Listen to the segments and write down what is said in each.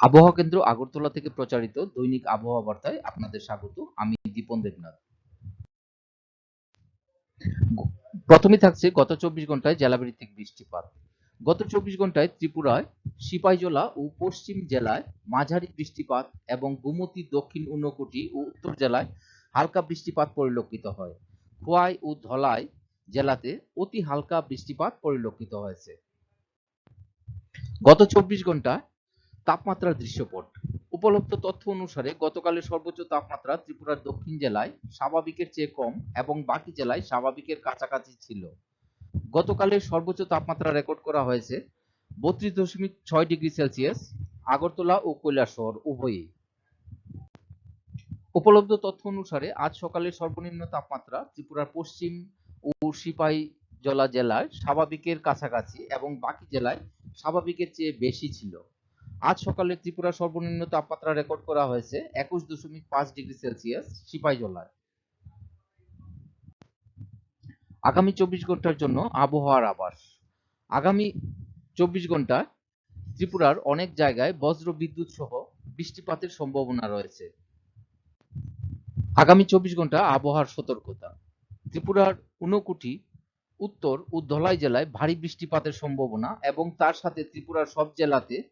আবহাওয়া কেন্দ্র আগরতলা থেকে প্রচারিত দৈনিক আবহাওয়া বার্তায় আপনাদের স্বাগত। আমি দীপন দেবনাথ। প্রথমে থাকছে গত চব্বিশ ঘন্টায় জেলাভিত্তিক বৃষ্টিপাত। গত চব্বিশ ঘন্টায় ত্রিপুরায় সিপাহীজলা ও পশ্চিম জেলায় মাঝারি বৃষ্টিপাত এবং গোমতী দক্ষিণ ঊনকোটি ও উত্তর জেলায় হালকা বৃষ্টিপাত পরিলক্ষিত হয়। খোয়াই ও ধলাই জেলাতে অতি হালকা বৃষ্টিপাত পরিলক্ষিত হয়েছে। গত চব্বিশ ঘণ্টা তাপমাত্রার দৃশ্যপট। উপলব্ধ তথ্য অনুসারে, গতকালের সর্বোচ্চ তাপমাত্রা ত্রিপুরার দক্ষিণ জেলায় স্বাভাবিকের চেয়ে কম এবং বাকি জেলায় স্বাভাবিকের কাছাকাছি ছিল। গতকালের সর্বোচ্চ তাপমাত্রা রেকর্ড করা হয়েছে বত্রিশ দশমিক ছয় ডিগ্রি সেলসিয়াস, আগরতলা ও কৈলাসহর উভয়ই। উপলব্ধ তথ্য অনুসারে, আজ সকালের সর্বনিম্ন তাপমাত্রা ত্রিপুরার পশ্চিম ও সিপাহী জলা জেলায় স্বাভাবিকের কাছাকাছি এবং বাকি জেলায় স্বাভাবিকের চেয়ে বেশি ছিল। আজ সকালে ত্রিপুরা সর্বনিম্ন তাপমাত্রা রেকর্ড করা হয়েছে একুশ দশমিক পাঁচ ডিগ্রি সেলসিয়াস সিপাহীজলায়। আগামী চব্বিশ ঘণ্টার জন্য আবহাওয়ার আবাস আগামী চব্বিশ ঘন্টায় ত্রিপুরার অনেক জায়গায় বজ্র বিদ্যুৎ সহ বৃষ্টিপাতের সম্ভাবনা রয়েছে। আগামী চব্বিশ ঘণ্টা আবহাওয়ার সতর্কতা। ত্রিপুরার ঊনকোটি উত্তর ও ধলাই জেলায় ভারী বৃষ্টিপাতের সম্ভাবনা এবং তার সাথে ত্রিপুরার সব জেলাতে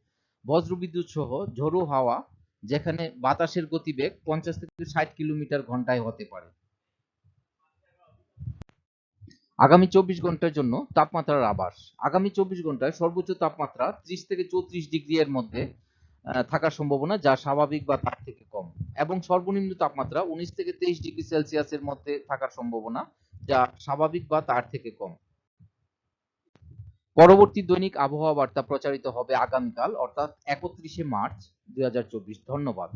বজ্রবিদ্যুৎ সহ ঝোড়ো হাওয়া, যেখানে বাতাসের গতিবেগ পঞ্চাশ থেকে ষাট কিলোমিটার ঘন্টায় হতে পারে। আগামী চব্বিশ ঘণ্টার জন্য তাপমাত্রার আবাস আগামী চব্বিশ ঘন্টায় সর্বোচ্চ তাপমাত্রা ত্রিশ থেকে চৌত্রিশ ডিগ্রি এর মধ্যে থাকার সম্ভাবনা, যা স্বাভাবিক বা তার থেকে কম। এবং সর্বনিম্ন তাপমাত্রা উনিশ থেকে তেইশ ডিগ্রি সেলসিয়াসের মধ্যে থাকার সম্ভাবনা, যা স্বাভাবিক বা তার থেকে কম। পরবর্তী দৈনিক আবহাওয়া বার্তা প্রচারিত হবে আগামীকাল অর্থাৎ একত্রিশে মার্চ দুই হাজার চব্বিশ। ধন্যবাদ।